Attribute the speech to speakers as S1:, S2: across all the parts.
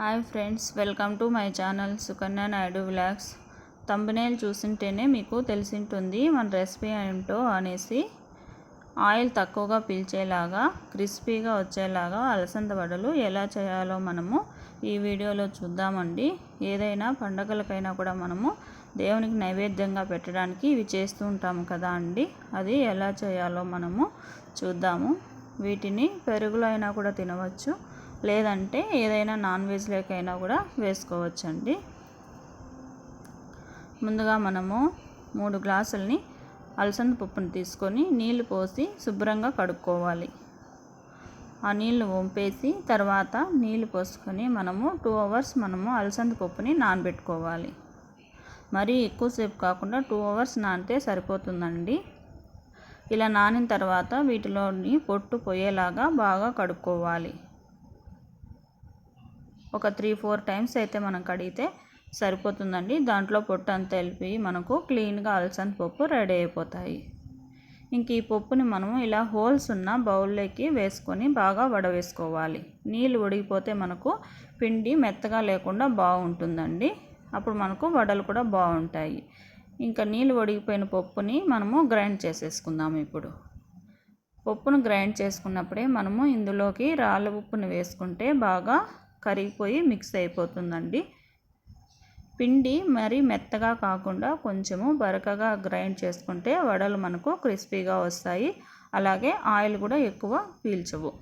S1: Hi friends welcome to my channel Sukanya Naidu vlogs. Thumbnail చూసింటేనే మీకు తెలిసింటుంది మన recipe ఏంటో అనేసి. ఆయిల్ తక్కువగా పీల్చేలాగా క్రిస్పీగా వచ్చేలాగా అలసంద వడలు ఎలా చేయాలో మనము ఈ వీడియోలో చూద్దామండి. ఏదైనా పండగలకైనా కూడా మనము దేవునికి నైవేద్యంగా పెట్టడానికి ఇవి చేస్తూ ఉంటాము కదా అండి. అది ఎలా చేయాలో మనము చూద్దాము. వీటిని పెరుగులో అయినా కూడా తినవచ్చు. లేదంటే ఏదైనా నాన్ వెజ్లోకైనా కూడా వేసుకోవచ్చండి. ముందుగా మనము మూడు గ్లాసుల్ని అలసంద పప్పుని తీసుకొని నీళ్ళు పోసి శుభ్రంగా కడుక్కోవాలి. ఆ నీళ్ళు వంపేసి తర్వాత నీళ్ళు పోసుకొని మనము టూ అవర్స్ మనము అలసంద పప్పుని నానబెట్టుకోవాలి. మరీ ఎక్కువసేపు కాకుండా టూ అవర్స్ నానితే సరిపోతుందండి. ఇలా నానిన తర్వాత వీటిలోని పొట్టు పోయేలాగా బాగా కడుక్కోవాలి. ఒక త్రీ ఫోర్ టైమ్స్ అయితే మనం కడిగితే సరిపోతుందండి. దాంట్లో పొట్టు అంతా వెళ్ళిపోయి మనకు క్లీన్గా అలసంద పప్పు రెడీ అయిపోతాయి. ఇంక ఈ పప్పుని మనము ఇలా హోల్స్ ఉన్న బౌల్లోకి వేసుకొని బాగా వడవేసుకోవాలి. నీళ్ళు ఉడికిపోతే మనకు పిండి మెత్తగా లేకుండా బాగుంటుందండి. అప్పుడు మనకు వడలు కూడా బాగుంటాయి. ఇంకా నీళ్ళు ఉడికిపోయిన పప్పుని మనము గ్రైండ్ చేసేసుకుందాం ఇప్పుడు. పప్పును గ్రైండ్ చేసుకున్నప్పుడే మనము ఇందులోకి రాళ్ళ ఉప్పుని వేసుకుంటే బాగా కరిగిపోయి మిక్స్ అయిపోతుందండి. పిండి మరి మెత్తగా కాకుండా కొంచెము బరకగా గ్రైండ్ చేసుకుంటే వడలు మనకు క్రిస్పీగా వస్తాయి. అలాగే ఆయిల్ కూడా ఎక్కువ పీల్చవు.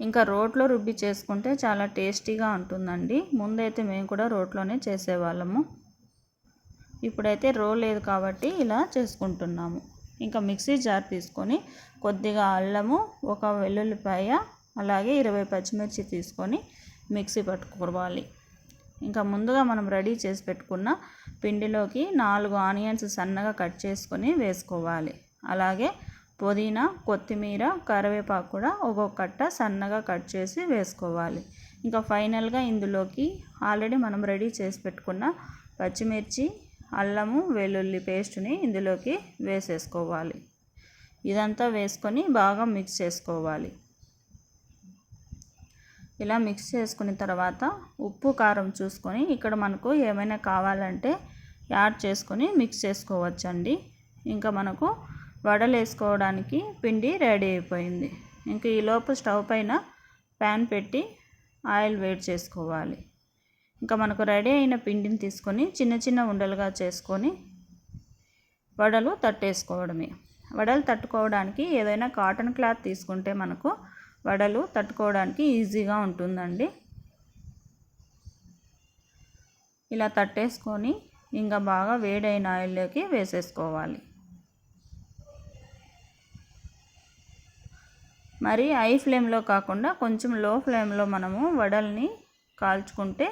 S1: ఇంకా రోట్లో రుబ్బి చేసుకుంటే చాలా టేస్టీగా ఉంటుందండి. ముందైతే మేము కూడా రోట్లోనే చేసేవాళ్ళము. ఇప్పుడైతే రో లేదు కాబట్టి ఇలా చేసుకుంటున్నాము. ఇంకా మిక్సీ జార్ తీసుకొని కొద్దిగా అల్లము ఒక వెల్లుల్లిపాయ అలాగే ఇరవై పచ్చిమిర్చి తీసుకొని మిక్సీ పట్టుకోవాలి. ఇంకా ముందుగా మనం రెడీ చేసి పెట్టుకున్న పిండిలోకి నాలుగు ఆనియన్స్ సన్నగా కట్ చేసుకొని వేసుకోవాలి. అలాగే పుదీనా కొత్తిమీర కరివేపాకు కూడా ఒక్కొక్క కట్ట సన్నగా కట్ చేసి వేసుకోవాలి. ఇంకా ఫైనల్గా ఇందులోకి ఆల్రెడీ మనం రెడీ చేసి పెట్టుకున్న పచ్చిమిర్చి అల్లము వెల్లుల్లి పేస్ట్ని ఇందులోకి వేసేసుకోవాలి. ఇదంతా వేసుకొని బాగా మిక్స్ చేసుకోవాలి. ఇలా మిక్స్ చేసుకున్న తర్వాత ఉప్పు కారం చూసుకొని ఇక్కడ మనకు ఏమైనా కావాలంటే యాడ్ చేసుకొని మిక్స్ చేసుకోవచ్చండి. ఇంకా మనకు వడలు వేసుకోవడానికి పిండి రెడీ అయిపోయింది. ఇంకా ఈలోపు స్టవ్ పైన ప్యాన్ పెట్టి ఆయిల్ వేడి చేసుకోవాలి. ఇంకా మనకు రెడీ అయిన పిండిని తీసుకొని చిన్న చిన్న ఉండలుగా చేసుకొని వడలు తట్టేసుకోవడమే. వడలు తట్టుకోవడానికి ఏదైనా కాటన్ క్లాత్ తీసుకుంటే మనకు వడలు తట్టుకోవడానికి ఈజీగా ఉంటుందండి. ఇలా తట్టేసుకొని ఇంకా బాగా వేడైన ఆయిల్లోకి వేసేసుకోవాలి. మరి హై ఫ్లేమ్లో కాకుండా కొంచెం లో ఫ్లేమ్లో మనము వడల్ని కాల్చుకుంటే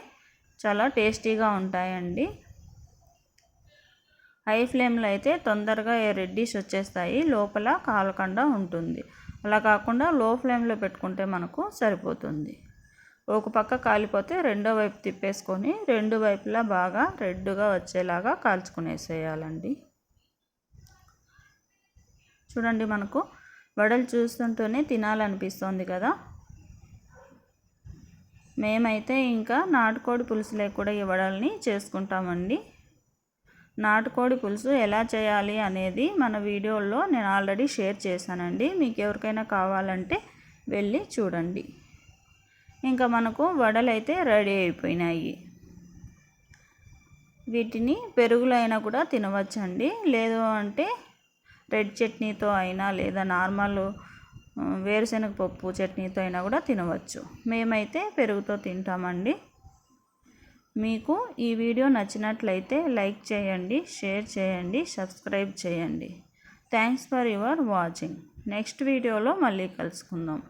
S1: చాలా టేస్టీగా ఉంటాయండి. హై ఫ్లేమ్లో అయితే తొందరగా రెడ్డిష్ వచ్చేస్తాయి లోపల కాలకుండా ఉంటుంది. అలా కాకుండా లో ఫ్లేమ్లో పెట్టుకుంటే మనకు సరిపోతుంది. ఒక పక్క కాలిపోతే రెండో వైపు తిప్పేసుకొని రెండు వైపులా బాగా రెడ్గా వచ్చేలాగా కాల్చుకునేసేయాలండి. చూడండి మనకు వడలు చూస్తుంటేనే తినాలనిపిస్తుంది కదా. మేమైతే ఇంకా నాటుకోడి పులుసులే కూడా ఈ వడల్ని చేసుకుంటామండి. నాటుకోడి పులుసు ఎలా చేయాలి అనేది మన వీడియోలో నేను ఆల్రెడీ షేర్ చేశానండి. మీకు ఎవరికైనా కావాలంటే వెళ్ళి చూడండి. ఇంకా మనకు వడలు అయితే రెడీ అయిపోయినాయి. వీటిని పెరుగులో అయినా కూడా తినవచ్చండి. లేదు అంటే రెడ్ చట్నీతో అయినా లేదా నార్మల్ వేరుశనగ పప్పు చట్నీతో అయినా కూడా తినవచ్చు. మేమైతే పెరుగుతో తింటామండి. మీకు ఈ వీడియో నచ్చినట్లయితే లైక్ చేయండి షేర్ చేయండి సబ్స్క్రైబ్ చేయండి. Thanks for your watching. Next వీడియోలో మళ్ళీ కలుసుకుందాం.